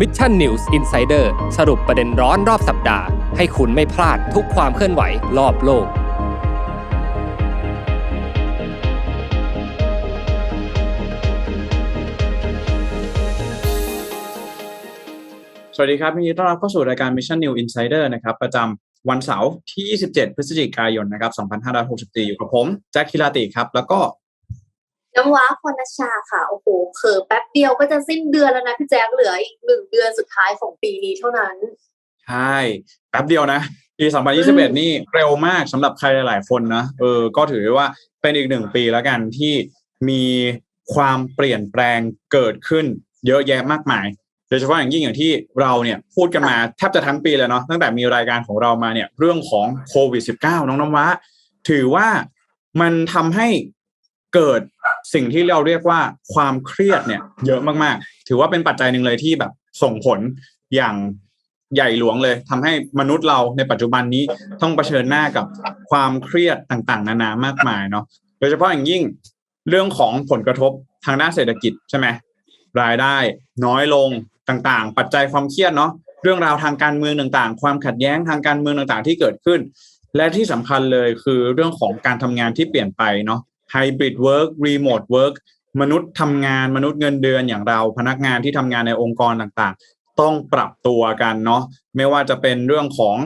Mission News Insider สรุปประเด็นร้อนรอบสัปดาห์ ให้คุณไม่พลาดทุกความเคลื่อนไหวรอบโลก สวัสดีครับยินดีต้อนรับเข้าสู่รายการ Mission New Insider นะครับ ประจำวันเสาร์ที่ 27 พฤศจิกายนนะครับ 2564 อยู่กับผมแจ็คคิราติครับ แล้วก็ น้ำว้าพรณชาค่ะ โอ้โหเขิแป๊บเดียวก็จะสิ้นเดือนแล้วนะพี่แจ๊คเหลืออีกหนึ่งเดือนสุดท้ายของปีนี้เท่านั้น ใช่ แป๊บเดียวนะ ปี2021 นี่เร็วมากสำหรับใครหลาย ๆ คนนะเออ ก็ถือว่าเป็นอีกหนึ่งปีแล้วกันที่มีความเปลี่ยนแปลงเกิดขึ้นเยอะแยะมากมายโดยเฉพาะอย่างยิ่งอย่างที่เราเนี่ยพูดกันมาแทบจะทั้งปีเลยเนาะตั้งแต่มีรายการของเรามาเนี่ยเรื่องของโควิด -19 น้องน้ำว้าถือว่ามันทำให้ เกิดสิ่งที่เราเรียกว่าความเครียดเนี่ย เยอะมากๆ ถือว่าเป็นปัจจัยหนึ่งเลยที่แบบส่งผลอย่างใหญ่หลวงเลยทำให้มนุษย์เราในปัจจุบันนี้ต้องเผชิญหน้ากับความเครียดต่างๆ นานามากมายเนาะโดยเฉพาะอย่างยิ่งเรื่องของผลกระทบทางด้านเศรษฐกิจใช่ไหมรายได้น้อยลงต่างๆ ปัจจัยความเครียดเนาะเรื่องราวทางการเมืองต่างๆ ความขัดแย้งทางการเมืองต่างๆ ที่เกิดขึ้น และที่สำคัญเลยคือเรื่องของการทำงานที่เปลี่ยนไปเนาะ ไฮบริดเวิร์กรีโมทเวิร์กมนุษย์ทำงานมนุษย์เงินเดือนอย่างเราพนักงานที่ทำงานในองค์กรต่างๆ ต้องปรับตัวกันเนาะไม่ว่าจะเป็นเรื่องของ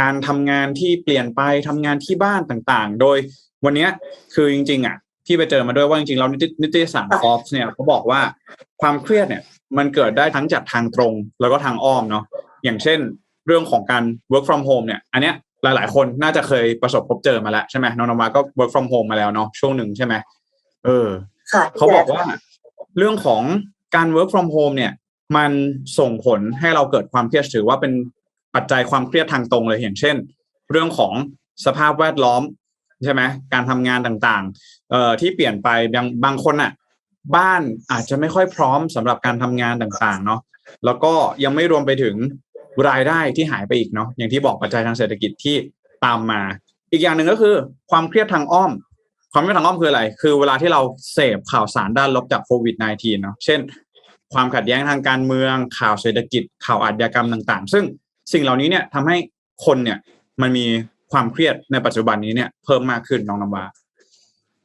การทำงานที่เปลี่ยนไปทำงานที่บ้านต่างๆ โดยวันนี้คือจริง ๆ อะ ที่ไปเจอมาด้วยว่าจริงๆเรานิตยสารฟอ b เนี่ยเขาบอกว่าความเครียดเนี่ยมันเกิดได้ทั้งจากทางตรงแล้วก็ทางอ้อมเนาะอย่างเช่น เรื่องของการ work from home เนี่ย อันเนี้ย หลาย ๆ คนน่าจะเคยประสบพบเจอมาแล้วใช่ไหมน้องนมาก็ work from home มาแล้วเนาะช่วงหนึ่งใช่ไหมเออค่ะเขาบอกว่าเรื่องของการ work from home เนี่ย มันส่งผลให้เราเกิดความเครียดถือว่าเป็นปัจจัยความเครียดทางตรงเลยอย่างเช่น เรื่องของสภาพแวดล้อมใช่ไหมการทำงานต่างๆ เอ่อที่เปลี่ยนไปบางบางคนอะ บ้านอาจจะไม่ค่อยพร้อมสำหรับการทำงานต่างๆ เนาะแล้วก็ยังไม่รวมไปถึง รายได้ที่หายไปอีกเนาะอย่างที่บอกปัจจัยทางเศรษฐกิจที่ตามมา อีกอย่างหนึ่งก็คือ ความเครียดทางอ้อม ความเครียดทางอ้อมคืออะไร คือเวลาที่เราเสพข่าวสารด้านลบจากโควิด -19 เนาะเช่น ความขัดแย้งทางการเมือง ข่าวเศรษฐกิจ ข่าวอาชญากรรมต่าง ๆ ซึ่งสิ่งเหล่านี้เนี่ยทำให้คนเนี่ยมันมีความเครียดในปัจจุบันนี้เนี่ยเพิ่มมากขึ้นน้องน้ำวา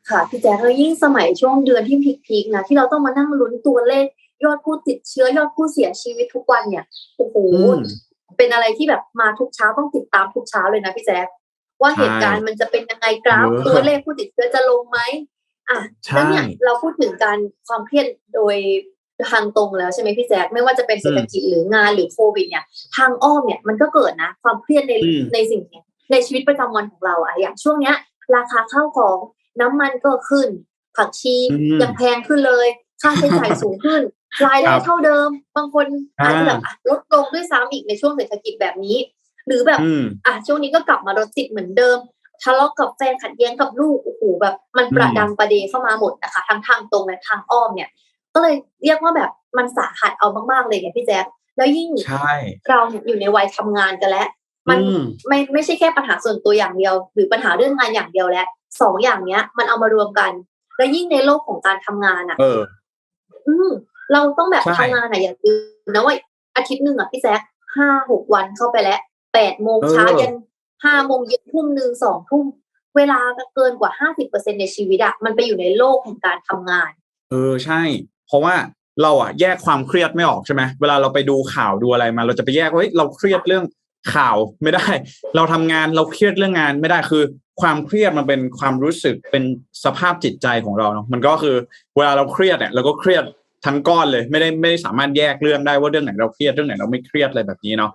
ค่ะพี่แจ๊คแล้วยิ่งสมัยช่วงเดือนที่พีคๆนะที่เราต้องมานั่งลุ้นตัวเลข ยอดผู้ติดเชื้อยอดผู้เสียชีวิตทุกวันเนี่ยโอ้โหอืมเป็นอะไรที่แบบมาทุกเช้าต้องติดตามทุกเช้าเลยนะพี่แจ๊คว่าใช่เหตุการณ์มันจะเป็นยังไงกราฟเออตัวเลขผู้ติดเชื้อจะลงไหมอะใช่แล้วเนี่ยเราพูดถึงการความเครียดโดยทางตรงแล้วใช่ไหมพี่แจ๊คไม่ว่าจะเป็นเศรษฐกิจหรืองานหรือโควิดเนี่ยทางอ้อมเนี่ยมันก็เกิดนะ ความเครียดในอืมในสิ่งเนี้ยในชีวิตประจำวันของเราอะอย่างช่วงเนี้ย ราคาข้าวของน้ำมันก็ขึ้น ผักชีอืมยังแพงขึ้นเลย ค่าใช้จ่ายสูงขึ้น รายคได้รับเท่าเดิม บางคนอ่าอาจจะแบบอะลดลงด้วยซ้ำอีกในช่วงเศรษฐกิจแบบนี้ หรือแบบอืมอะช่วงนี้ก็กลับมารถติดเหมือนเดิมทะเลาะกับแฟนขัดแย้งกับลูกโอ้โหแบบมันประดังประเดเข้ามาหมดนะคะทั้งทางตรงและทางอ้อมเนี่ย ก็เลยเรียกว่าแบบมันสาหัสเอามากๆเลยไงพี่แจ๊คแล้วยิ่งใช่เราเนี่ยอยู่ในวัยทำงานกันแล้ว มันอืมไม่ไม่ใช่แค่ปัญหาส่วนตัวอย่างเดียว หรือปัญหาเรื่องงานอย่างเดียวแล้วสองอย่างเนี้ย มันเอามารวมกัน แล้วยิ่งในโลกของการทำงานอะ เออ อืม เราต้องแบบใช่ทำงานอะอย่าลืมนะว่าอาทิตย์หนึ่งอะพี่แจ๊คห้าหกวันเข้าไปแล้วแปดโมงเช้ายันห้าโมงเย็นทุ่มหนึ่งสองทุ่มเวลาเกินกว่าห้าสิบเปอร์เซ็นในชีวิตอะมันไปอยู่ในโลกของการทำงาน เออใช่ เพราะว่าเราอะแยกความเครียดไม่ออกใช่ไหมเวลาเราไปดูข่าวดูอะไรมา เราจะไปแยกว่าเฮ้ยเราเครียดเรื่องข่าวไม่ได้ เราทำงานเราเครียดเรื่องงานไม่ได้คือ ความเครียดมันเป็นความรู้สึกเป็นสภาพจิตใจของเราเนาะมันก็คือเวลาเราเครียดเนี่ยเราก็เครียด ทั้งก้อนเลยไม่ได้ไม่ได้สามารถแยกเรื่องได้ว่าเรื่องไหนเราเครียดเรื่องไหนเราไม่เครียดอะไรแบบนี้เนาะ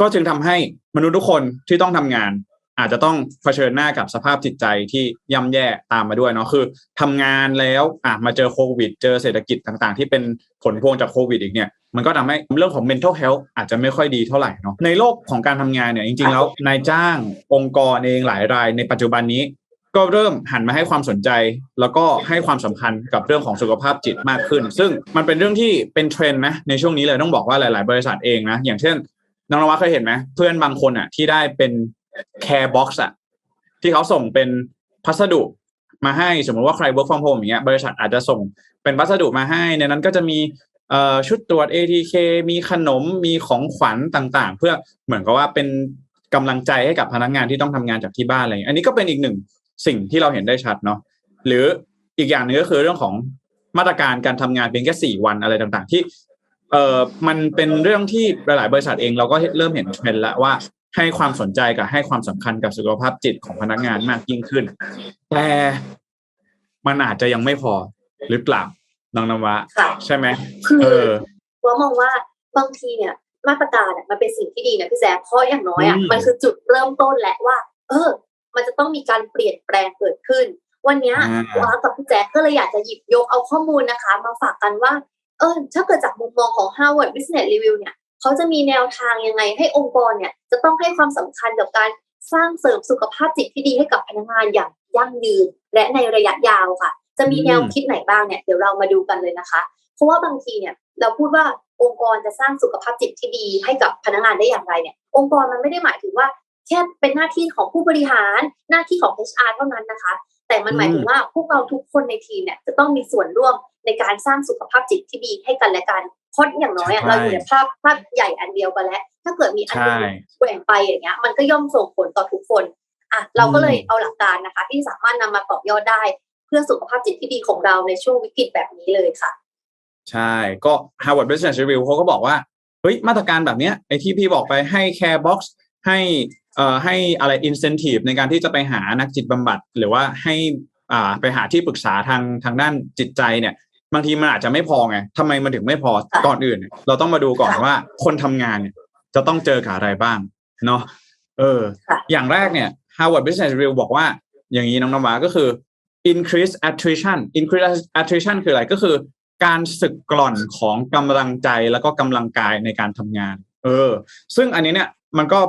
ก็จึงทำให้มนุษย์ทุกคนที่ต้องทำงาน อาจจะต้องเผชิญหน้ากับสภาพจิตใจที่ย่ำแย่ตามมาด้วยเนาะคือทำงานแล้วอะมาเจอโควิด เจอเศรษฐกิจต่างๆ ที่เป็นผลพวงจากโควิดอีกเนี่ยมันก็ทำให้เรื่องของ mental health อาจจะไม่ค่อยดีเท่าไหร่เนาะในโลกของการทำงานเนี่ยจริงๆแล้วนายจ้างองค์กรเองหลายรายในปัจจุบันนี้ ก็เริ่มหันมาให้ความสนใจ แล้วก็ให้ความสำคัญกับเรื่องของสุขภาพจิตมากขึ้น ซึ่งมันเป็นเรื่องที่เป็นเทรนด์นะในช่วงนี้เลยต้องบอกว่าหลาย ๆ บริษัทเองนะ อย่างเช่นน้องนวัดเคยเห็นไหมเพื่อนบางคนอะ ที่ได้เป็น care box อะที่เขาส่งเป็นพัสดุมาให้สมมติว่าใคร work from home อย่างเงี้ยบริษัทอาจจะส่งเป็นพัสดุมาให้ในนั้นก็จะมีชุดตรวจ ATK มีขนมมีของขวัญต่าง ๆ เพื่อเหมือนกับว่าเป็นกำลังใจให้กับพนักงานที่ต้องทำงานจากที่บ้านอะไรอย่างเงี้ยอันนี้ก็เป็นอีกหนึ่ง สิ่งที่เราเห็นได้ชัดเนาะหรืออีกอย่างหนึงก็คือเรื่องของมาตรการการทำงานเพียงแค่สี่วันอะไรต่างๆ ที่เอ่อมันเป็นเรื่องที่หลายๆบริษัทเองเราก็เริ่มเห็นเทรนด์แล้วว่าให้ความสนใจกับให้ความสำคัญกับสุขภาพจิตของพนักงานมากยิ่งขึ้น แต่มันอาจจะยังไม่พอหรือเปล่าน้องนวะค่ะใช่ไหมคือเออว่ามองว่าบางทีเนี่ย มาตรการเนี่ยมันเป็นสิ่งที่ดีนะพี่แจ๊คเพราะอย่างน้อยอะอืมมันคือจุดเริ่มต้นแหละว่า เออ มันจะต้องมีการเปลี่ยนแปลงเกิดขึ้น วันเนี้ยอ่าว้ากับพี่แจ๊คก็เลยอยากจะหยิบยกเอาข้อมูลนะคะ มาฝากกันว่าเออถ้าเกิดจากมุมมองของ Harvard Business Review เนี่ยเขาจะมีแนวทางยังไงให้องค์กรเนี่ยจะต้องให้ความสำคัญกับการสร้างเสริมสุขภาพจิตที่ดีให้กับพนักงานอย่างยั่งยืน และในระยะยาวค่ะ จะมีแนวคิดไหนบ้างเนี่ยเดี๋ยวเรามาดูกันเลยนะคะ เพราะว่าบางทีเนี่ยเราพูดว่าองค์กรจะสร้างสุขภาพจิตที่ดีให้กับพนักงานได้อย่างไรเนี่ยองค์กรมันไม่ได้หมายถึงว่าแค่เป็นหน้าที่ของผู้บริหารหน้าที่ของ HR เท่านั้นนะคะ แต่มันหมายถึงว่าพวกเราทุกคนในทีมเนี่ยจะต้องมีส่วนร่วมในการสร้างสุขภาพจิตที่ดีให้กันและกันเพราะอย่างน้อยอะใช่เราอยู่ในภาพภาพใหญ่อันเดียวกันแล้ว ถ้าเกิดมีอันหนึงใช่แหว่งไปอย่างเงี้ย มันก็ย่อมส่งผลต่อทุกคนอะเราก็เลยเอาหลักการนะคะ ที่สามารถนำมาต่อยอดได้ เพื่อสุขภาพจิตที่ดีของเราในช่วงวิกฤตแบบนี้เลยค่ะ ใช่ก็ Harvard Business Review เขาก็บอกว่าเฮ้ยมาตรการแบบเนี้ยไอ้ที่พี่บอกไปให้ Care Box ให้เอ่อให้อะไร incentive ในการที่จะไปหานักจิตบำบัด หรือว่าให้อ่าไปหาที่ปรึกษาทางทางด้านจิตใจเนี่ยบางทีมันอาจจะไม่พอไงทำไมมันถึงไม่พอค่ะก่อนอื่นเนี่ยเราต้องมาดูก่อนค่ะว่าคนทำงานเนี่ยจะต้องเจอกับอะไรบ้างเนาะเออค่ะอย่างแรกเนี่ย Harvard Business Review บอกว่าอย่างนี้น้องนวาก็คือ increase attrition increase attrition คืออะไรก็คือ การสึกกร่อนของกำลังใจแล้วก็กำลังกายในการทำงาน เออ ซึ่งอันนี้เนี่ย มันก็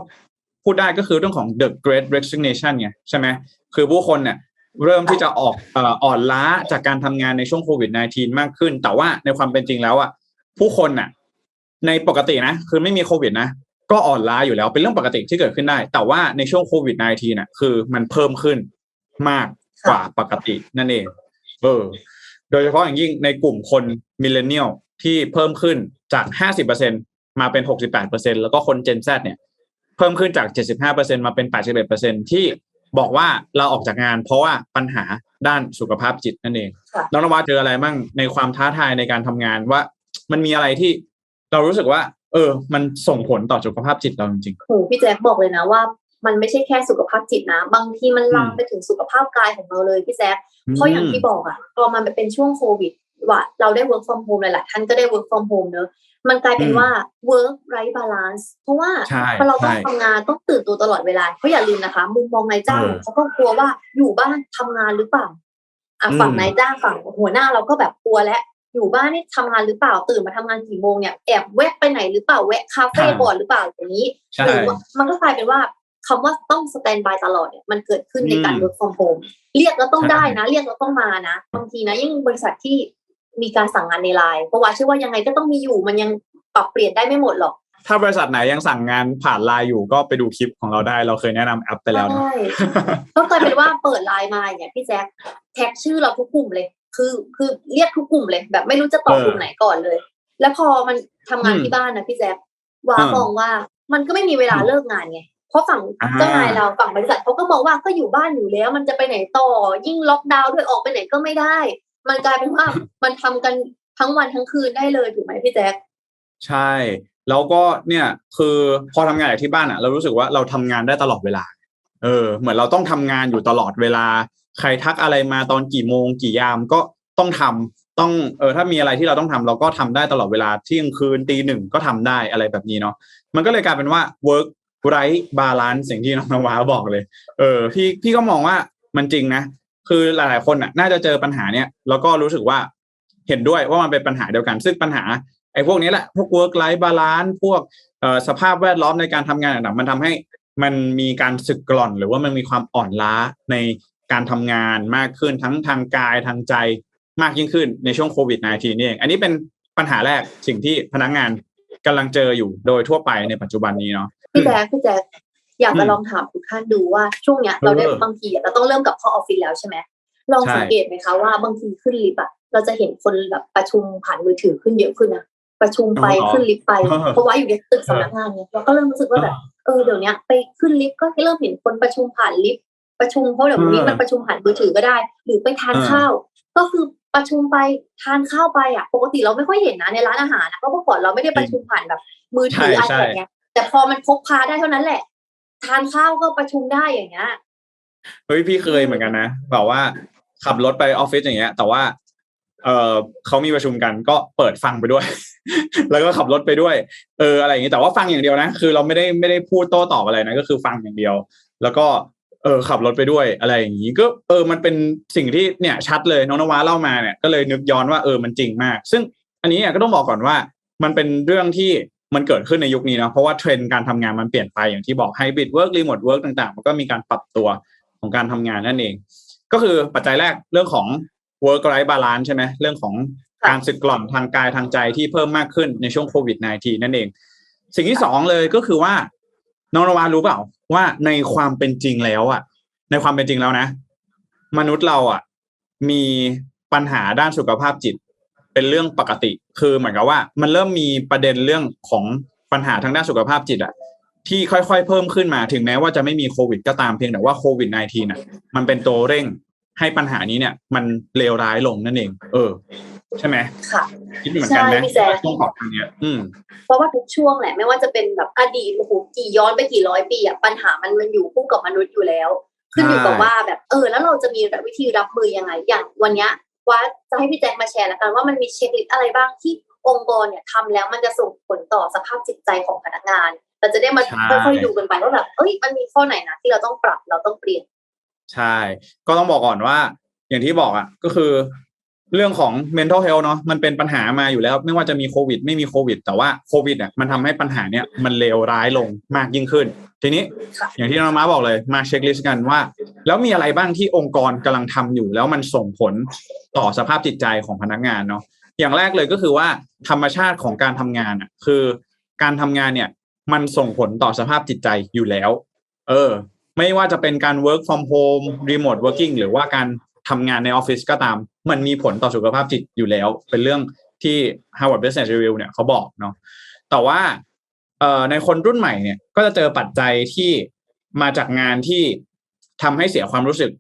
พูดได้ก็คือเรื่องของ the great resignation ไงใช่ไหมคือผู้คนเนี่ยเริ่มที่จะออกอ่ออ่อนล้าจากการทำงานในช่วงโควิด -19 มากขึ้น แต่ว่าในความเป็นจริงแล้วอะผู้คนน่ะ ในปกตินะ คือไม่มีโควิดนะก็อ่อนล้าอยู่แล้วเป็นเรื่องปกติที่เกิดขึ้นได้ แต่ว่าในช่วงโควิด -19 น่ะ คือมันเพิ่มขึ้นมากกว่าปกตินั่นเอง เออ โดยเฉพาะอย่างยิ่งในกลุ่มคนมิเลเนียลที่เพิ่มขึ้นจาก 50%มาเป็น 68%แล้วก็คน Gen Z เนี่ย เพิ่มขึ้นจาก 75%มาเป็น 81%ที่บอกว่าเราออกจากงานเพราะว่าปัญหาด้านสุขภาพจิตนั่นเองค่ะน้องนวัดเจออะไรบ้างในความท้าทายในการทำงานว่า มันมีอะไรที่เรารู้สึกว่า เออ มันส่งผลต่อสุขภาพจิตเราจริงโหพี่แจ๊คบอกเลยนะว่า มันไม่ใช่แค่สุขภาพจิตนะ บางทีมันลามอืมไปถึงสุขภาพกายของเราเลยพี่แจ๊คๆเพราะอย่างที่บอกอะพอมันเป็นช่วงโควิดว่าเราได้ work from home หลายๆท่านก็ได้ work from home เนอะ มันกลายเป็นอืมว่า work right balance เพราะว่าใช่พอเราต้องใช่ทำงานต้องตื่นตัวตลอดเวลาเพราะอย่าลืมนะคะ มุมมองนายจ้างเออเขาก็กลัวว่าอยู่บ้านทำงานหรือเปล่าอะอืมฝั่งนายจ้างฝั่งหัวหน้าเราก็แบบกลัวแล้วอยู่บ้านนี่ทำงานหรือเปล่าตื่นมาทำงานกี่โมงเนี่ยแอบแวะไปไหนหรือเปล่าแวะคาเฟ่ก่อนหรือเปล่าอย่างนี้ใช่หรือว่ามันก็กลายเป็นว่าคำว่าต้องสแตนบายตลอดเนี่ยมันเกิดขึ้นในการอืม work from home เรียกแล้วต้องใช่ได้นะ เรียกแล้วต้องมานะบางทีนะยิ่งบริษัทที่ มีการสั่งงานในไลน์เพราะว่าเชื่อว่ายังไงก็ต้องมีอยู่มันยังปรับเปลี่ยนได้ไม่หมดหรอก ถ้าบริษัทไหนยังสั่งงานผ่านไลน์อยู่ก็ไปดูคลิปของเราได้ เราเคยแนะนำแอปไปแล้วนะใช่ก็กลายเป็นว่าเปิดไลน์มาเนี่ยพี่แจ๊คแท็กชื่อเราทุกกลุ่มเลย คือคือเรียกทุกกลุ่มเลย แบบไม่รู้จะตอบเออกลุ่มไหนก่อนเลย แล้วพอมันทำงานอืมที่บ้านนะพี่แจ๊คว้าเออมองว่ามันก็ไม่มีเวลาเลิกงานไงเพราะฝั่งอ่าเจ้านายเราฝั่งบริษัทเขาก็มองว่าก็อยู่บ้านอยู่แล้ว มันจะไปไหนต่อยิ่งล็อกดาวน์ด้วยออกไปไหนก็ไม่ได้ มันกลายเป็นว่ามันทำกันทั้งวันทั้งคืนได้เลยถูกไหมพี่แจ๊คใช่ แล้วก็เนี่ยคือพอทำงานจากที่บ้านอะ เรารู้สึกว่าเราทำงานได้ตลอดเวลา เออ เหมือนเราต้องทำงานอยู่ตลอดเวลา ใครทักอะไรมาตอนกี่โมง กี่ยามก็ต้องทำต้องเออถ้ามีอะไรที่เราต้องทำเราก็ทำได้ตลอดเวลาเที่ยงคืนตีหนึ่งก็ทำได้อะไรแบบนี้เนาะมันก็เลยกลายเป็นว่า work right balance สิ่งที่น้องนวาบอกเลย เออพี่พี่ก็มองว่ามันจริงนะ คือหลายๆคนอะ น่าจะเจอปัญหาเนี้ยแล้วก็รู้สึกว่าเห็นด้วยว่ามันเป็นปัญหาเดียวกัน ซึ่งปัญหาไอ้พวกนี้แหละพวก work life balance พวกสภาพแวดล้อมในการทำงานต่างๆมันทำให้มันมีการสึกกร่อน หรือว่ามันมีความอ่อนล้าในการทำงานมากขึ้นทั้งทางกายทางใจมากยิ่งขึ้นในช่วงโควิด -19 นี่เอง อันนี้เป็นปัญหาแรกสิ่งที่พนักงานกำลังเจออยู่โดยทั่วไปในปัจจุบันนี้เนาะพี่แจ๊คพี่แจ๊ค อยากจะอืมลองถามทุกท่านดูว่าช่วงเนี้ยเราได้เออบางทีอะเราต้องเริ่มกลับเข้าออฟฟิศแล้วใช่ไหมลองใช่สังเกตไหมคะว่าบางทีขึ้นลิฟต์อะเราจะเห็นคนแบบประชุมผ่านมือถือขึ้นเยอะขึ้นนะประชุมไปอ๋อขึ้นลิฟต์ไปเออเพราะว่าอยู่ในตึกสำนักงานเนี่ยเราก็เริ่มรู้สึกว่าแบบเออเดี๋ยวเนี้ยไปขึ้นลิฟต์ก็เริ่มเห็นคนประชุมผ่านลิฟต์ประชุมเพราะเดี๋ยวนี้เออมันประชุมผ่านมือถือก็ได้ หรือไปทานเออข้าว ก็คือประชุมไปทานข้าวไปอะปกติเราไม่ค่อยเห็นนะในร้านอาหารนะเพราะเมื่อก่อนเราไม่ได้ประชุมผ่านแบบมือถือใช่อะไรใช่แบบเนี้ยแต่พอมันพกพาได้เท่านั้นแหละ ทานข้าวก็ประชุมได้อย่างเงี้ยเฮ้ยพี่เคยเหมือนกันนะแบบว่าขับรถไปออฟฟิศอย่างเงี้ย แต่ว่า เออเขามีประชุมกันก็เปิดฟังไปด้วย แล้วก็ขับรถไปด้วย เอออะไรอย่างเงี้แต่ว่าฟังอย่างเดียวนะ คือเราไม่ได้ไม่ได้พูดโต้ตอบอะไรนะ ก็คือฟังอย่างเดียว แล้วก็เออขับรถไปด้วยอะไรอย่างนี้ก็เออมันเป็นสิ่งที่เนี่ยชัดเลยน้องนวาเล่ามาเนี่ยก็เลยนึกย้อนว่าเออมันจริงมาก ซึ่งอันนี้เนี่ยก็ต้องบอกก่อนว่า มันเป็นเรื่องที่ มันเกิดขึ้นในยุคนี้เนาะเพราะว่าเทรนด์การทำงานมันเปลี่ยนไปอย่างที่บอกไฮบริดเวิร์กรีโมทเวิร์กต่างๆ มันก็มีการปรับตัวของการทำงานนั่นเอง ก็คือปัจจัยแรกเรื่องของ work life balance ใช่ไหมเรื่องของการสึกกร่อนทางกายทางใจที่เพิ่มมากขึ้นในช่วงโควิด -19 นั่นเอง สิ่งที่สองเลยก็คือว่าน้องนวารู้เปล่าว่าในความเป็นจริงแล้วอะ ในความเป็นจริงแล้วนะ มนุษย์เราอะ มีปัญหาด้านสุขภาพจิต เป็นเรื่องปกติ คือเหมือนกับว่า มันเริ่มมีประเด็นเรื่องของปัญหาทางด้านสุขภาพจิตอะที่ค่อยๆ เพิ่มขึ้นมาถึงแม้ว่าจะไม่มีโควิดก็ตามเพียงแต่ว่าโควิด -19 น่ะมันเป็นตัวเร่งให้ปัญหานี้เนี่ยมันเลวร้ายลงนั่นเอง เออ ใช่ไหมค่ะคิดเหมือนกันไหมใช่พี่แจ๊คช่วงก่อนเนี้ยอืม เพราะว่าทุกช่วงแหละ ไม่ว่าจะเป็นแบบอดีตโอ้โหกี่ย้อนไปกี่ร้อยปีอะปัญหามันมันอยู่คู่กับมนุษย์อยู่แล้ว ขึ้นอยู่กับใช่ว่าแบบเออ แล้วเราจะมีวิธีรับมือยังไงอย่างวันเนี้ย ว่าจะให้พี่แจ็คมาแชร์แล้วกันว่ามันมีเช็คลิสต์อะไรบ้างที่องค์กรเนี่ยทำแล้วมันจะส่งผลต่อสภาพจิตใจของพนักงาน เราจะได้มาค่อยๆดูกันไปว่าแบบเอ้ยมันมีข้อไหนนะที่เราต้องปรับเราต้องเปลี่ยน ใช่ ก็ต้องบอกก่อนว่า อย่างที่บอกอะก็คือ เรื่องของ mental health เนาะมันเป็นปัญหามาอยู่แล้ว ไม่ว่าจะมีโควิด ไม่มีโควิด แต่ว่าโควิดอะมันทำให้ปัญหาเนี้ยมันเลวร้ายลงมากยิ่งขึ้น ทีนี้อย่างที่น้องม้าบอกเลยมาเช็คลิสต์กันว่า แล้วมีอะไรบ้างที่องค์กรกำลังทำอยู่ แล้วมันส่งผลต่อสภาพจิตใจของพนักงานเนาะอย่างแรกเลยก็คือว่าธรรมชาติของการทำงานอะคือการทำงานเนี่ยมันส่งผลต่อสภาพจิตใจอยู่แล้ว เออ ไม่ว่าจะเป็นการ work from home remote working หรือว่าการ ทำงานในออฟฟิศก็ตาม มันมีผลต่อสุขภาพจิตอยู่แล้ว เป็นเรื่องที่ Harvard Business Review เนี่ยเขาบอกเนาะแต่ว่าในคนรุ่นใหม่เนี่ย ก็จะเจอปัจจัยที่มาจากงานที่ทำให้เสียความรู้สึก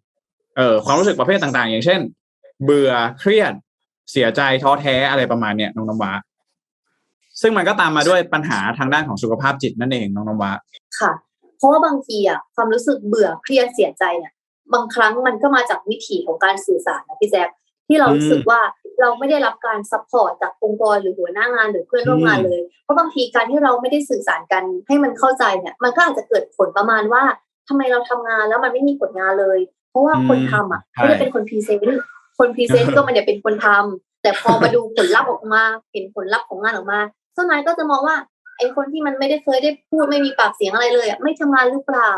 เอ่อความรู้สึกประเภทต่างๆ อย่างเช่น เบื่อเครียดเสียใจท้อแท้อะไรประมาณเนี้ยน้องน้ำว้าซึ่งมันก็ตามมาด้วยปัญหาทางด้านของสุขภาพจิตนั่นเองน้องน้ำว้าค่ะ เพราะว่าบางทีอะความรู้สึกเบื่อเครียดเสียใจเนี่ย บางครั้งมันก็มาจากวิถีของการสื่อสารนะพี่แจ๊คที่เรารู้สึกว่าเราไม่ได้รับการซัพพอร์ตจากองค์กรหรือหัวหน้างานหรือเพื่อนร่วมงานเลย เพราะบางทีการที่เราไม่ได้สื่อสารกันให้มันเข้าใจเนี่ย มันก็อาจจะเกิดผลประมาณว่าทำไมเราทำงานแล้วมันไม่มีผลงานเลย เพราะว่าคนทำอะใช่ไม่ได้เป็นคนพรีเซนต์คนพรีเซนต์ก็ไมันเดี๋ยวเป็นคนทำแต่พอมาดูผลลัพธ์ออกมา เห็นผลลัพธ์ของงานออกมาเจ้านายก็จะมองว่าไอ้คนที่มันไม่ได้เคยได้พูดไม่มีปากเสียงอะไรเลยอะไม่ทำงานหรือเปล่า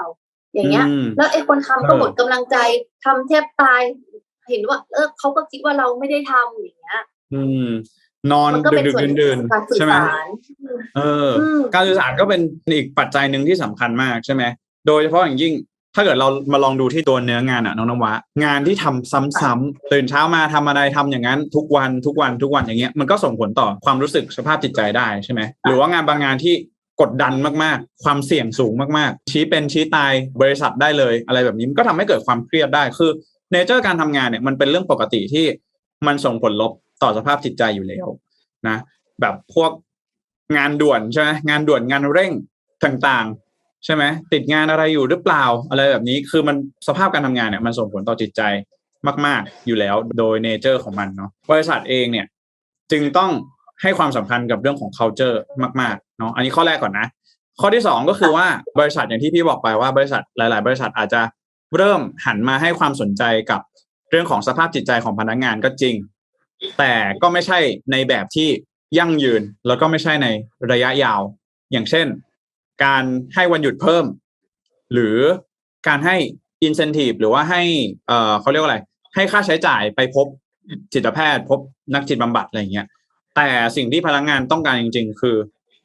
อย่างเงี้ยอืมแล้วไอ้คนทำก็เออหมดกำลังใจทำแทบตาย เห็นว่า เออเขาก็คิดว่าเราไม่ได้ทำอย่างเงี้ย อืม นอนมันก็เป็นดึกส่วนๆหนึ่ดื่งนของการๆสื่อใช่ไหมสารเอออมการสื่อสารก็เป็นอีกปัจจัยหนึ่งที่สำคัญมากใช่ไหมโดยเฉพาะอย่างยิ่งถ้าเกิดเรามาลองดูที่ตัวเนื้องานอะน้องนวะงานที่ทำซ้ำๆตื่นเช้ามาทำอะไรทำอย่างนั้น ทุกวันทุกวันทุกวันอย่างเงี้ยมันก็ส่งผลต่อความรู้สึกสภาพจิตใจได้ใช่ไหมหรือว่างานบางงานที่ กดดันมากๆ ความเสี่ยงสูงมากๆ ชี้เป็นชี้ตายบริษัทได้เลยอะไรแบบนี้มันก็ทำให้เกิดความเครียดได้คือเนเจอร์การทำงานเนี่ยมันเป็นเรื่องปกติที่มันส่งผลลบต่อสภาพจิตใจอยู่แล้วนะแบบพวกงานด่วนใช่ไหมงานด่วนงานเร่งต่างๆ ใช่ไหมติดงานอะไรอยู่หรือเปล่าอะไรแบบนี้คือมันสภาพการทำงานเนี่ยมันส่งผลต่อจิตใจมาก ๆ อยู่แล้วโดยเนเจอร์ของมันเนาะบริษัทเองเนี่ยจึงต้อง ให้ความสำคัญกับเรื่องของ culture มากๆเนาะอันนี้ข้อแรกก่อนนะ ข้อที่สองก็คือว่าบริษัทอย่างที่พี่บอกไปว่าบริษัทหลาย ๆ บริษัทอาจจะเริ่มหันมาให้ความสนใจกับเรื่องของสภาพจิตใจของพนักงานก็จริง แต่ก็ไม่ใช่ในแบบที่ยั่งยืนแล้วก็ไม่ใช่ในระยะยาว อย่างเช่น การให้วันหยุดเพิ่ม หรือการให้ incentive หรือว่าให้เอ่อเขาเรียกว่าอะไร ให้ค่าใช้จ่ายไปพบจิตแพทย์ พบนักจิตบำบัดอะไรเงี้ย แต่สิ่งที่พนักงานต้องการจริง ๆ คือ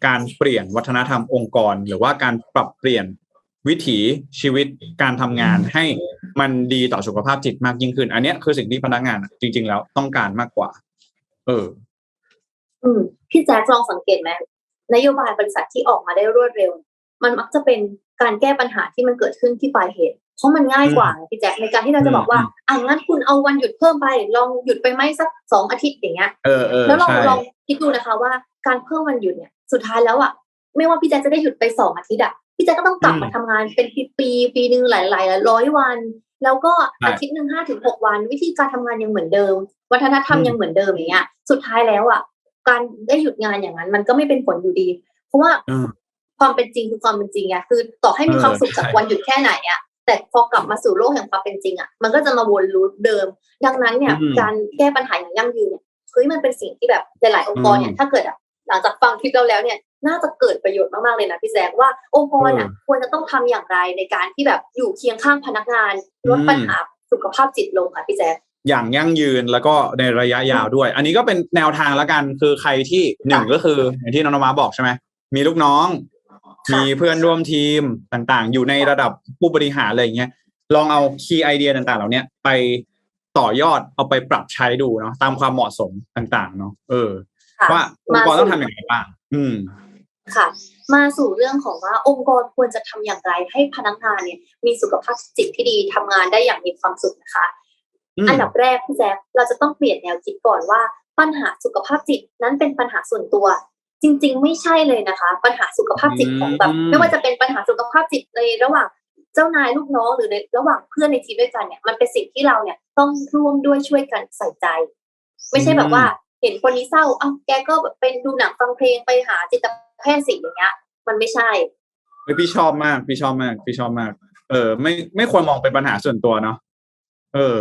การเปลี่ยนวัฒนธรรมองค์กร หรือว่าการปรับเปลี่ยนวิถีชีวิตการทำงานให้มันดีต่อสุขภาพจิตมากยิ่งขึ้น อันเนี้ยคือสิ่งที่พนักงานอะจริง ๆ แล้วต้องการมากกว่า เออ อืมพี่แจ๊คลองสังเกตไหมนโยบายบริษัทที่ออกมาได้รวดเร็ว มันมักจะเป็นการแก้ปัญหาที่มันเกิดขึ้นที่ปลายเหตุ เพราะมันง่ายกว่าไงพี่แจ๊คในการที่เราจะบอกว่าอะงั้นคุณเอาวันหยุดเพิ่มไป ลองหยุดไปไหมสักสองอาทิตย์อย่างเงี้ยเออเออแล้วลองใช่ลองคิดดูนะคะว่าการเพิ่มวันหยุดเนี่ยสุดท้ายแล้วอะไม่ว่าพี่แจ๊คจะได้หยุดไปสองอาทิตย์อะพี่แจ๊คก็ต้องกลับมาทำงานเป็นปีปีปีหนึ่งหลายหลายร้อยวัน แล้วก็อาทิตย์หนึ่งห้าถึงหกวัน วิธีการทำงานยังเหมือนเดิม วัฒนธรรมยังเหมือนเดิมอย่างเงี้ยสุดท้ายแล้วอะการได้หยุดงานอย่างนั้น มันก็ไม่เป็นผลอยู่ดี เพราะว่าเออความเป็นจริงคือความเป็นจริงอะคือต่อให้มีเออความสุขจากใช่วันหยุดแค่ไหนอะ แต่พอกลับมาสู่โลกแห่งความเป็นจริงอะมันก็จะมาวนลูปเดิม ดังนั้นเนี่ยอืมการแก้ปัญหาอย่างยั่งยืนเนี่ยเฮ้ยมันเป็นสิ่งที่แบบหลายๆองค์กรเนี่ยอืมถ้าเกิดอะหลังจากฟังคลิปเราแล้วเนี่ยน่าจะเกิดประโยชน์มากๆเลยนะพี่แซกว่าองค์กรอะเออควรจะต้องทำอย่างไรในการที่แบบอยู่เคียงข้างพนักงานลดอืมปัญหาสุขภาพจิตลงค่ะพี่แซกอย่างยั่งยืนแล้วก็ในระยะยาวด้วย อันนี้ก็เป็นแนวทางแล้วกันคือใครที่หนึ่งก็คืออย่างที่น้องนมาบอกใช่ไหมมีลูกน้องค่ะ มีเพื่อนร่วมทีมต่างๆ อยู่ในระดับผู้บริหารอะไรอย่างเงี้ยลองเอาคีย์ไอเดียต่างๆ เหล่าเนี้ยไปต่อยอดเอาไปปรับใช้ดูเนาะตามความเหมาะสมต่างๆ เนาะเออค่ะว่าองค์กรต้องทำอย่างไรบ้างอืมค่ะ มาสู่เรื่องของว่าองค์กรควรจะทำอย่างไรให้พนักงานเนี่ย มีสุขภาพจิตที่ดีทำงานได้อย่างมีความสุขนะคะอืมอันดับแรกพี่แจ๊คเราจะต้องเปลี่ยนแนวคิดก่อนว่าปัญหาสุขภาพจิตนั้นเป็นปัญหาส่วนตัว จริง ๆ ไม่ใช่เลยนะคะ ปัญหาสุขภาพจิตของแบบอืมไม่ว่าจะเป็นปัญหาสุขภาพจิตในระหว่างเจ้านายลูกน้องหรือในระหว่างเพื่อนในทีมด้วยกันเนี่ยมันเป็นสิ่งที่เราเนี่ยต้องร่วมด้วยช่วยกันใส่ใจ ไม่ใช่แบบว่าเห็นคนนี้เศร้าเอ้าแกก็แบบเป็นดูหนังฟังเพลงไปหาจิตแพทย์สิอย่างเงี้ย มันไม่ใช่เฮ้ยพี่ชอบมากพี่ชอบมากพี่ชอบมาก เออ ไม่ไม่ควรมองเป็นปัญหาส่วนตัวเนาะเออ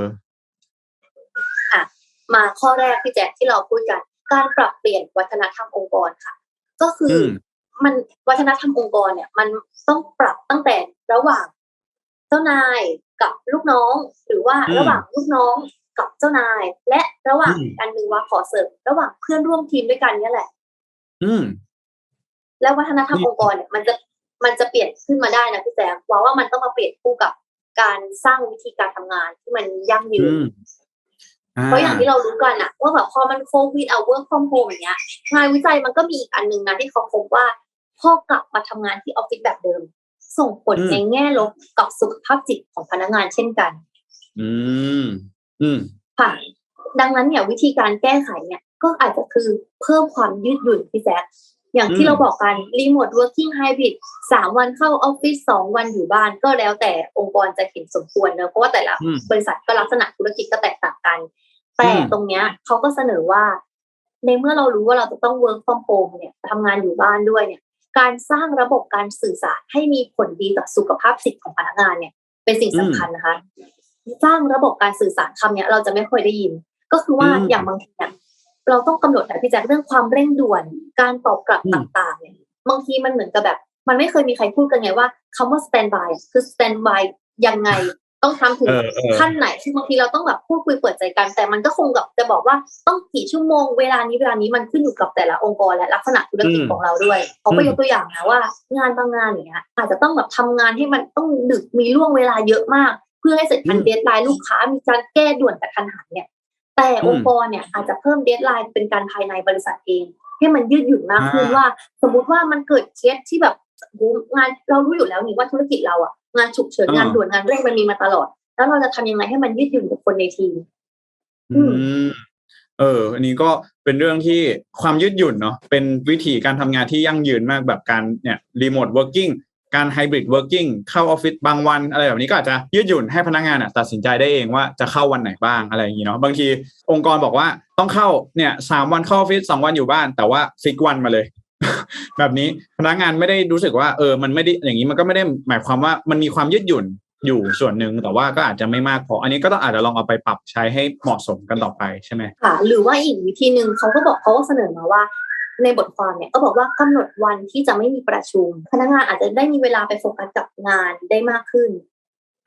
มาข้อแรกพี่แจ๊คที่เราพูดกัน การปรับเปลี่ยนวัฒนธรรมองค์กรค่ะ ก็คืออมมันวัฒนธรรมองค์กรเนี่ย มันต้องปรับตั้งแต่ระหว่างเจ้านายกับลูกน้อง หรือว่าอืมระหว่างลูกน้องกับเจ้านาย และระหว่างอืมอีกอันหนึ่งว่าขอเสริมระหว่างเพื่อนร่วมทีมด้วยกันเนี่ยแหละ อืม แล้ววัฒนธรรมอืมองค์กรเนี่ย มันจะมันจะเปลี่ยนขึ้นมาได้นะพี่แจ๊คว่าว่ามันต้องมาเปลี่ยนคู่กับการสร้างวิธีการทำงานที่มันยั่งยือืนม เพราะอย่างที่เรารู้กันอะว่าแบบพอมันโควิดเอาเวิร์กฟอร์มโฮมอย่างเงี้ยงานวิจัยมันก็มีอีกอันหนึ่งนะที่เขาพบว่าพอกลับมาทำงานที่ออฟฟิศแบบเดิม ส่งผลอืมในแง่ลบกับสุขภาพจิตของพนักงานเช่นกัน อืม อืมค่ะดังนั้นเนี่ยวิธีการแก้ไขเนี่ย ก็อาจจะคือเพิ่มความยืดหยุ่นพี่แจ๊คอย่างที่อืมเราบอกกันรีโมทเวิร์กิ่งไฮบริดสามวันเข้าออฟฟิศสองวันอยู่บ้านก็แล้วแต่องค์กรจะเห็นสมควรเนอะเพราะว่าแต่ละอืมบริษัทก็ลักษณะธุรกิจก็แตกต่างกัน แต่อืมตรงเนี้ยเขาก็เสนอว่า ในเมื่อเรารู้ว่าเราจะต้อง work from home เนี่ยทำงานอยู่บ้านด้วยเนี่ย การสร้างระบบการสื่อสารให้มีผลดีกับสุขภาพจิตของพนักงานเนี่ย เป็นสิ่งสำคัญนะคะ สร้างระบบการสื่อสารคำเนี้ย เราจะไม่ค่อยได้ยิน ก็คือว่าอืมอย่างบางทีเนี่ยเราต้องกำหนดนะพี่แจ๊คเรื่องความเร่งด่วน การตอบกลับอืมต่างๆเนี่ยบางทีมันเหมือนกับแบบ มันไม่เคยมีใครพูดกันไงว่าคำว่า stand by อะคือ stand by ยังไง ต้องทำถึงเออเออขั้นไหนที่บางทีเราต้องแบบพูดคุยเปิดใจกัน แต่มันก็คงกับจะบอกว่าต้องกี่ชั่วโมงเวลานี้เวลานี้มันขึ้นอยู่กับแต่ละองค์กรและลักษณะธุรกิจอืมของเราด้วยเขาก็อืมยกตัวอย่างนะว่า งานบางงานอย่างเงี้ยอาจจะต้องแบบทำงานให้มันต้องดึกมีล่วงเวลาเยอะมาก เพื่อให้เสร็จทันอืมเดทไลน์ลูกค้ามีการแก้ด่วนกระทันหันเนี่ย แต่อืมองค์กรเนี่ยอาจจะเพิ่มเดทไลน์เป็นการภายในบริษัทเอง ให้มันยืดหยุ่นมากขึ้นอ่าว่า สมมุติว่ามันเกิดเคสที่แบบโหงานเรารู้อยู่แล้วนี่ว่าธุรกิจเราอะ งานฉุกเฉินงานด่วนงานเร่งมันมีมาตลอด แล้วเราจะทำยังไงให้มันยืดหยุ่นกับคนในทีมอือืมมเออ อันนี้ก็เป็นเรื่องที่ความยืดหยุ่นเนาะเป็นวิธีการทำงานที่ยั่งยืนมากแบบการเนี่ยรีโมทเวิร์กิ่งการไฮบริดเวิร์กิ่งเข้าออฟฟิศบางวันอะไรแบบนี้ก็อาจจะยืดหยุ่นให้พนักงานอะตัดสินใจได้เองว่าจะเข้าวันไหนบ้างอะไรอย่างนี้เนาะบางทีองค์กรบอกว่าต้องเข้าเนี่ยสามวันเข้าออฟฟิศสองวันอยู่บ้าน แต่ว่าฟิกวันมาเลย แบบนี้พนักงานไม่ได้รู้สึกว่าเออมันไม่ได้อย่างนี้มันก็ไม่ได้หมายความว่ามันมีความยืดหยุ่นอยู่ส่วนหนึ่งแต่ว่าก็อาจจะไม่มากพออันนี้ก็ต้องอาจจะลองเอาไปปรับใช้ให้เหมาะสมกันต่อไปใช่ไหมค่ะหรือว่าอีกวิธีหนึ่งเขาก็บอกเขาก็เสนอมาว่า ในบทความเนี่ยก็บอกว่ากำหนดวันที่จะไม่มีประชุม พนักงานอาจจะได้มีเวลาไปโฟกัสกับงานได้มากขึ้น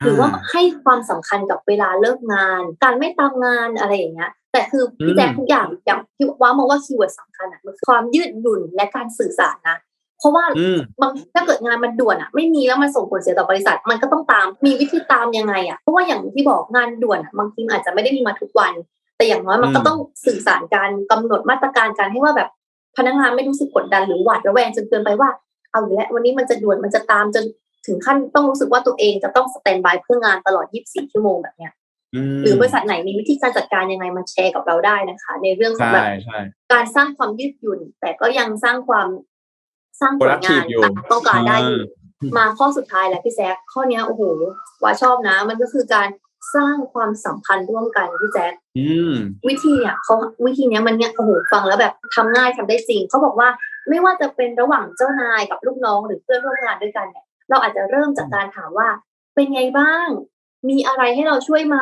หรือว่าให้ความสำคัญกับเวลาเลิกงาน การไม่ตามงานอะไรอย่างเงี้ย แต่คือพี่แจ๊คอืมทุกอย่างอย่างที่ว้ามองว่าคีย์เวิร์ดสำคัญอะมันคือความยืดหยุ่นและการสื่อสารนะเพราะว่าอืมบางถ้าเกิดงานมันด่วนอะไม่มีแล้วมันส่งผลเสียต่อบริษัท มันก็ต้องตามมีวิธีตามยังไงอะเพราะว่าอย่างที่บอกงานด่วนอะบางทีมันอาจจะไม่ได้มีมาทุกวัน แต่อย่างน้อยมันก็อืมต้องสื่อสารการกำหนดมาตรการการให้ว่าแบบพนักงานไม่รู้สึกกดดันหรือหวาดระแวงจนเกินไปว่าเอาอยู่แล้ววันนี้มันจะด่วนมันจะตามจนถึงขั้นต้องรู้สึกว่าตัวเองจะต้องสแตนบายเพื่องานตลอด 24 ชั่วโมงแบบเนี้ยม หรือบริษัทไหนมีวิธีการจัดการยังไงมาแชร์กับเราได้นะคะ ในเรื่องของใช่แบบใช่การสร้างความยืดหยุ่น แต่ก็ยังสร้างความสร้างผลงาน Productive อยู่ตามต้องการได้อยู่อ่ามาข้อสุดท้ายแล้วพี่แจ๊คข้อเนี้ยโอ้โหว่าชอบนะ มันก็คือการสร้างความสัมพันธ์ร่วมกันพี่แจ๊คอืมวิธีเนี่ยเขาวิธีเนี้ยมันเนี่ยโอ้โหฟังแล้วแบบทำง่ายทำได้จริงเขาบอกว่าไม่ว่าจะเป็นระหว่างเจ้านายกับลูกน้องหรือเพื่อนร่วมงานด้วยกันเนี่ย เราอาจจะเริ่มจากการถามว่าเป็นไงบ้าง มีอะไรให้เราช่วยไหม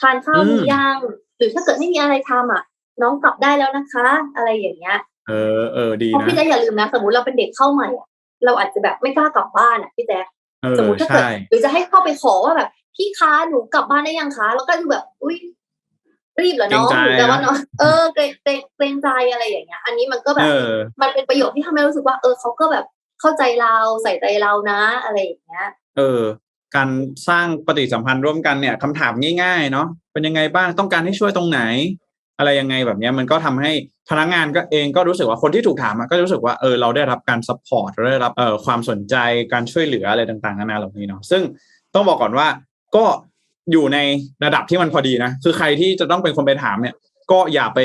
ทานข้าวหรือยังหรือถ้าเกิดไม่มีอะไรทำอะ น้องกลับได้แล้วนะคะ อะไรอย่างเงี้ย เออเออดีเพราะนะพี่แจ๊คอย่าลืมนะสมมติเราเป็นเด็กเข้าใหม่อะเราอาจจะแบบไม่กล้ากลับบ้านอะพี่แจ๊คเอสมอมติถ้าเกิดใช่หรือจะให้เข้าไปขอว่าแบบพี่คะหนูกลับบ้านได้ยังคะแล้วก็ดูแบบ อุ้ยรีบเหรอน้องเกรงใจหรือจะว่านะน้องเออเกรงเกรงเกรงใจอะไรอย่างเงี้ย อันนี้มันก็แบเอบอมันเป็นประโยชน์ที่ทำให้รู้สึกว่า เออเขาก็แบบเข้าใจเราใส่ใจเรานะ อะไรอย่างเงี้ย เออ การสร้างปฏิสัมพันธ์ร่วมกันเนี่ยคำถามง่ายๆเนาะเป็นยังไงบ้างต้องการให้ช่วยตรงไหน อะไรยังไงแบบเนี้ยมันก็ทำให้พนักงานก็เองก็รู้สึกว่าคนที่ถูกถามก็รู้สึกว่าเออเราได้รับการซัพพอร์ตเราได้รับเอ่อความสนใจการช่วยเหลืออะไรต่างๆนานาเหล่านี้เนาะซึ่งต้องบอกก่อนว่าก็อยู่ในระดับที่มันพอดีนะคือใครที่จะต้องเป็นคนไปถามเนี่ย ก็อย่าไป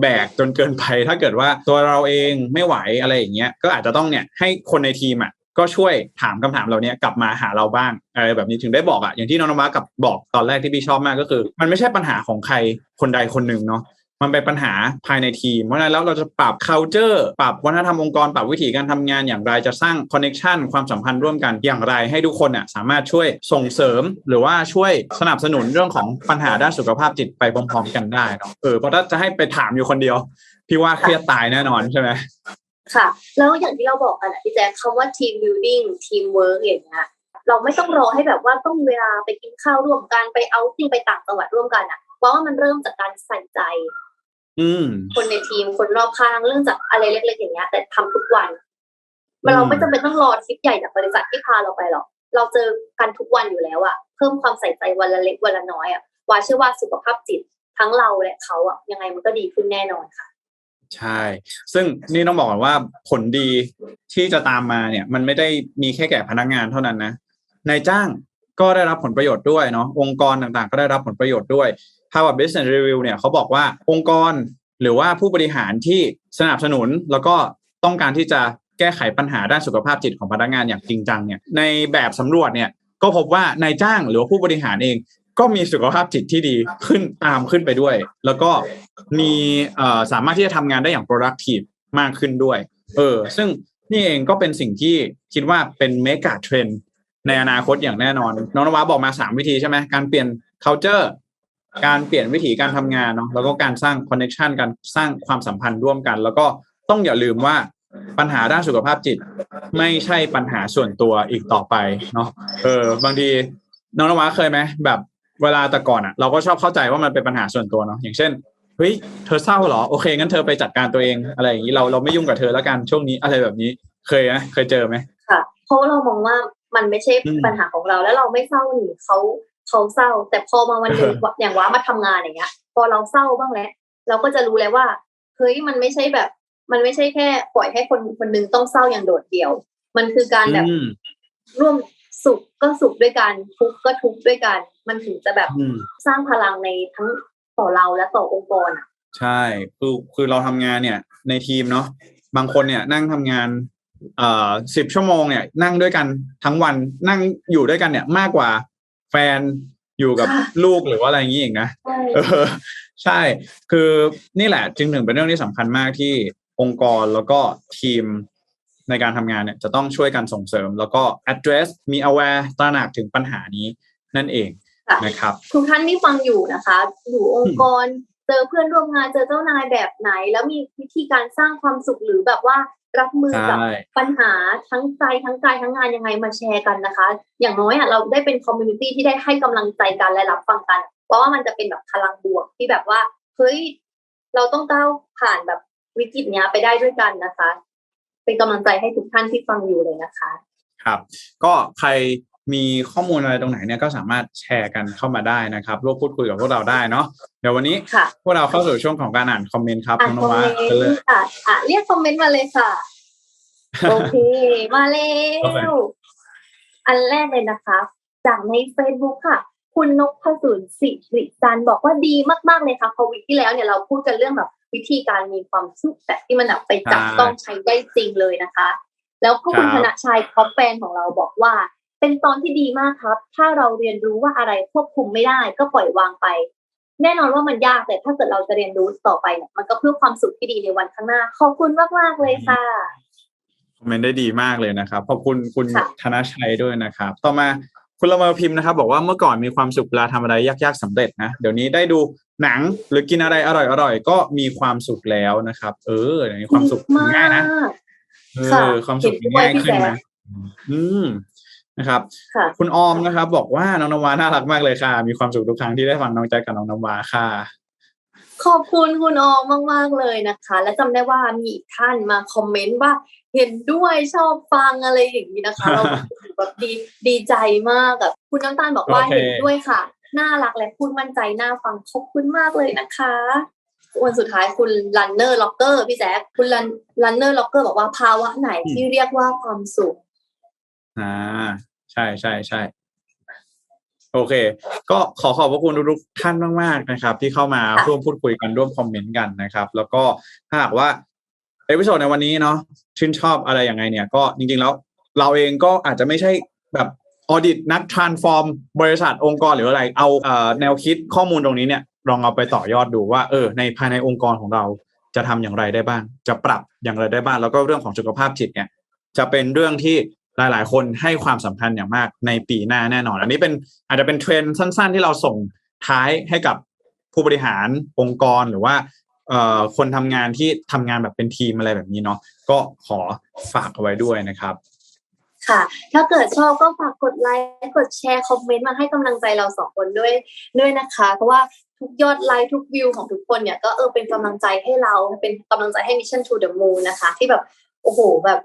แบกจนเกินไปถ้าเกิดว่าตัวเราเองไม่ไหวอะไรอย่างเงี้ยก็อาจจะต้องเนี่ยให้คนในทีมอะ ก็ช่วยถามคำถามเหล่านี้ยกลับมาหาเราบ้างอะไรแบบนี้ถึงได้บอกอะอย่างที่น้องนวักับบอกตอนแรกที่พี่ชอบมากก็คือ มันไม่ใช่ปัญหาของใครคนใดคนหนึ่งเนาะมันเป็นปัญหาภายในทีม เพราะฉะนั้นแล้วเราจะปรับ culture ปรับวัฒนธรรมองค์กร ปรับวิธีการทำงานอย่างไรจะสร้าง connection ความสัมพันธ์ร่วมกันอย่างไรให้ทุกคนอะสามารถช่วยส่งเสริม หรือว่าช่วยสนับสนุนเรื่องของปัญหาด้านสุขภาพจิตไปพร้อม ๆ กันได้เนาะเออเพราะถ้าจะให้ไปถามอยู่คนเดียว พี่ว่าเครียดตายแน่นอนใช่ไหม ค่ะ แล้วอย่างที่เราบอกกันอะพี่แจ๊คคำว่า team building team work อย่างเงี้ยเราไม่ต้องรอให้แบบว่าต้องมีเวลาไปกินข้าวร่วมกันไปเอาติ้งไปต่างจังหวัดร่วมกันอะเพราะว่ามันเริ่มจากการใส่ใจอืมคนในทีมคนรอบข้างเรื่องจากอะไรเล็ก ๆ อย่างเงี้ยแต่ทำทุกวันมันเราอืมไม่จำเป็นต้องรอทริปใหญ่จากบริษัทที่พาเราไปหรอกเราเจอกันทุกวันอยู่แล้วอะเพิ่มความใส่ใจวันละเล็กวันละน้อยอะว่าเชื่อว่าสุขภาพจิตทั้งเราและเขาอะยังไงมันก็ดีขึ้นแน่นอนค่ะ ใช่ ซึ่งนี่ต้องบอกก่อนว่าผลดีที่จะตามมาเนี่ย มันไม่ได้มีแค่แก่พนักงานเท่านั้นนะนายจ้างก็ได้รับผลประโยชน์ด้วยเนาะองค์กรต่างๆ ก็ได้รับผลประโยชน์ด้วย Harvard Business Review เนี่ยเขาบอกว่าองค์กรหรือว่าผู้บริหารที่สนับสนุนแล้วก็ต้องการที่จะแก้ไขปัญหาด้านสุขภาพจิตของพนักงานอย่างจริงจังเนี่ยในแบบสำรวจเนี่ยก็พบว่านายจ้างหรือว่าผู้บริหารเอง ก็มีสุขภาพจิตที่ดีขึ้นตามขึ้นไปด้วย แล้วก็มีสามารถที่จะทำงานได้อย่าง productive มากขึ้นด้วย เออ ซึ่งนี่เองก็เป็นสิ่งที่คิดว่าเป็นเมกะเทรนในอนาคตอย่างแน่นอน น้องนวาบอกมาสามวิธีใช่ไหมการเปลี่ยน culture การเปลี่ยนวิธีการทำงานเนาะแล้วก็การสร้าง connection การสร้างความสัมพันธ์ร่วมกัน แล้วก็ต้องอย่าลืมว่าปัญหาด้านสุขภาพจิต ไม่ใช่ปัญหาส่วนตัวอีกต่อไปเนาะเออบางทีน้องนวาเคยไหมแบบ เวลาแต่ก่อนอะเราก็ชอบเข้าใจว่ามันเป็นปัญหาส่วนตัวเนาะอย่างเช่นเฮ้ยเธอเศร้าเหรอโอเคงั้นเธอไปจัดการตัวเองอะไรอย่างนี้เราเราไม่ยุ่งกับเธอแล้วกันช่วงนี้อะไรแบบนี้เคยไหมเคยเจอไหมค่ะเพราะว่าเรามองว่ามันไม่ใช่อืมปัญหาของเรา แล้วเราไม่เศร้าหนิเขาเขาเศร้า แต่พอมาวันหนึ่งอย่างว่ามาทำงานอย่างเงี้ย พอเราเศร้าบ้างแล้วเราก็จะรู้แล้วว่าเฮ้ยมันไม่ใช่แบบ มันไม่ใช่แค่ปล่อยให้คนคนหนึงต้องเศร้าอย่างโดดเดี่ยว มันคือการแบบอืมร่วม สุขก็สุขด้วยกันทุกข์ก็ทุกข์ด้วยกัน มันถึงจะแบบอืมสร้างพลังในทั้งต่อเราและต่อองค์กรอะ ใช่คือคือเราทำงานเนี่ย ในทีมเนาะบางคนเนี่ยนั่งทำงานเอ่อสิบชั่วโมงเนี่ย นั่งด้วยกันทั้งวันนั่งอยู่ด้วยกันเนี่ยมากกว่าแฟนอยู่กับค่ะลูกหรือว่าอะไรอย่างนี้อีกนะใช่เออ ใช่ คือนี่แหละ จึงถึงเป็นเรื่องที่สำคัญมากที่องค์กรแล้วก็ทีม ในการทำงานเนี่ยจะต้องช่วยกันส่งเสริม แล้วก็ address มี aware ตระหนักถึงปัญหานี้นั่นเองค่ะนะครับทุกท่านที่ฟังอยู่นะคะ อยู่องค์กรเจอเพื่อนร่วมงานเจอเจ้านายแบบไหน แล้วมีวิธีการสร้างความสุขหรือแบบว่ารับมือกับใช่ปัญหาทั้งใจทั้งกายทั้งงานยังไงมาแชร์กันนะคะ อย่างน้อยอะเราได้เป็นคอมมูนิตี้ที่ได้ให้กำลังใจกันและรับฟังกัน เพราะว่ามันจะเป็นแบบพลังบวกที่แบบว่าเฮ้ยเราต้องก้าวผ่านแบบวิกฤตเนี้ยไปได้ด้วยกันนะคะ เป็นกำลังใจให้ทุกท่านที่ฟังอยู่เลยนะคะ ครับ ก็ใครมีข้อมูลอะไรตรงไหนเนี่ยก็สามารถแชร์กันเข้ามาได้นะครับร่วมพูดคุยกับพวกเราได้เนาะเดี๋ยววันนี้ค่ะพวกเราเข้าสู่ช่วงของการอ่านคอมเมนต์ครับอ่านน้องคอมนเมวานเชิญเลยต์ค่ะอะเรียกคอมเมนต์มาเลยค่ะโอเคมาแล้โอเควอันแรกเลยนะคะ จากใน Facebook ค่ะ คุณนกพสุนสิริจันทร์บอกว่าดีมากๆเลยค่ะพอวิกที่แล้วเนี่ยเราพูดกันเรื่องแบบ วิธีการมีความสุขแต่ที่มันแบบไปจับต้องใช้ได้จริงเลยนะคะ แล้วก็คุณธนชัยท็อปแฟนของเราบอกว่า เป็นตอนที่ดีมากครับ ถ้าเราเรียนรู้ว่าอะไรควบคุมไม่ได้ ก็ปล่อยวางไป แน่นอนว่ามันยากแต่ถ้าเกิดเราจะเรียนรู้ต่อไปเนี่ยมันก็เพื่อความสุขที่ดีในวันข้างหน้า ขอบคุณมากๆเลยค่ะคอมเมนต์ได้ดีมากเลยนะครับขอบคุณคุณค่ะธนชัยด้วยนะครับ ต่อมาคุณละเมอพิมพ์นะครับ บอกว่าเมื่อก่อนมีความสุขเวลาทำอะไรยากๆสำเร็จนะเดี๋ยวนี้ได้ดู หนังหรือกินอะไรอร่อยๆก็มีความสุขแล้วนะครับ เออเดี๋ยวนี้ความสุขมากง่ายนะเอค่ะอความสุขเห็นด้วยง่ายพี่ขึ้นแจ๊นะคอืมนะครับค่ะคุณออมนะครับ บอกว่าน้องนวาน่ารักมากเลยค่ะ มีความสุขทุกครั้งที่ได้ฟังน้องแจ๊คกับน้องนวาค่ะ ขอบคุณคุณออมมากๆเลยนะคะ และจำได้ว่ามีอีกท่านมาคอมเมนต์ว่าเห็นด้วยชอบฟังอะไรอย่างนี้นะคะ เราแบบดีดีใจมากกับคุณน้ำตาลบอกว่าโอเคเห็นด้วยค่ะ น่ารักและพูดมั่นใจน่าฟังขอบคุณมากเลยนะคะวันสุดท้ายคุณลันเนอร์ล็อกเกอร์พี่แจ๊คคุณลันลันเนอร์ล็อกเกอร์บอกว่าภาวะไหนที่เรียกว่าความสุขอ่าใช่ใช่ใช่โอเค ก็ขอขอบพระคุณทุกๆท่านมากๆนะครับ ที่เข้ามาค่ะร่วมพูดคุยกันร่วมคอมเมนต์กันนะครับ แล้วก็ถ้าหากว่าเอพิโซดในวันนี้เนาะชื่นชอบอะไรยังไงเนี่ย ก็จริงๆแล้วเราเองก็อาจจะไม่ใช่แบบ ออดิตนักทรานส์ฟอร์มบริษัทองค์กรหรืออะไร เอาเอแนวคิดข้อมูลตรงนี้เนี่ยลองเอาไปต่อยอดดูว่าเออในภายในองค์กรของเราจะทำอย่างไรได้บ้าง จะปรับอย่างไรได้บ้าง แล้วก็เรื่องของสุขภาพจิตเนี่ยจะเป็นเรื่องที่หลาย ๆ คนให้ความสำคัญอย่างมากในปีหน้าแน่นอน อันนี้เป็นอาจจะเป็นเทรนด์สั้น ๆ ที่เราส่งท้ายให้กับผู้บริหารองค์กรหรือว่าคนทำงานที่ทำงานแบบเป็นทีมอะไรแบบนี้เนาะก็ขอฝากเอาไว้ด้วยนะครับ ค่ะ ถ้าเกิดชอบก็ฝากกดไลค์กดแชร์คอมเมนต์มาให้กำลังใจเราสองคนด้วยด้วยนะคะ เพราะว่าทุกยอดไลค์ทุกวิวของทุกคนเนี่ยก็เออเป็นกำลังใจให้เราเป็นกำลังใจให้ Mission to the Moon นะคะ ที่แบบโอ้โหแบบ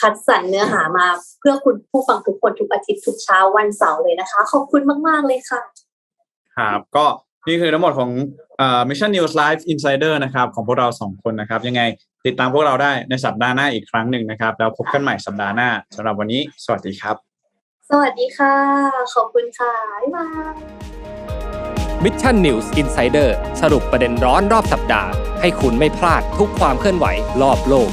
คัดสรรเนื้อหามาเพื่อคุณผู้ฟังทุกคนทุกอาทิตย์ทุกเช้าวันเสาร์เลยนะคะ ขอบคุณมาก ๆ เลยค่ะ ครับ ก็ นี่คือทั้งหมดของเอ่อ Mission News Live Insider นะครับของพวกเราสองคนนะครับ ยังไงติดตามพวกเราได้ในสัปดาห์หน้าอีกครั้งหนึ่งนะครับ แล้วพบกันใหม่สัปดาห์หน้าสำหรับวันนี้ สวัสดีครับ สวัสดีค่ะ ขอบคุณค่ะบ๊ายบายมิชชั่นนิวส์อินไซเดอร์สรุปประเด็นร้อนรอบสัปดาห์ ให้คุณไม่พลาดทุกความเคลื่อนไหวรอบโลก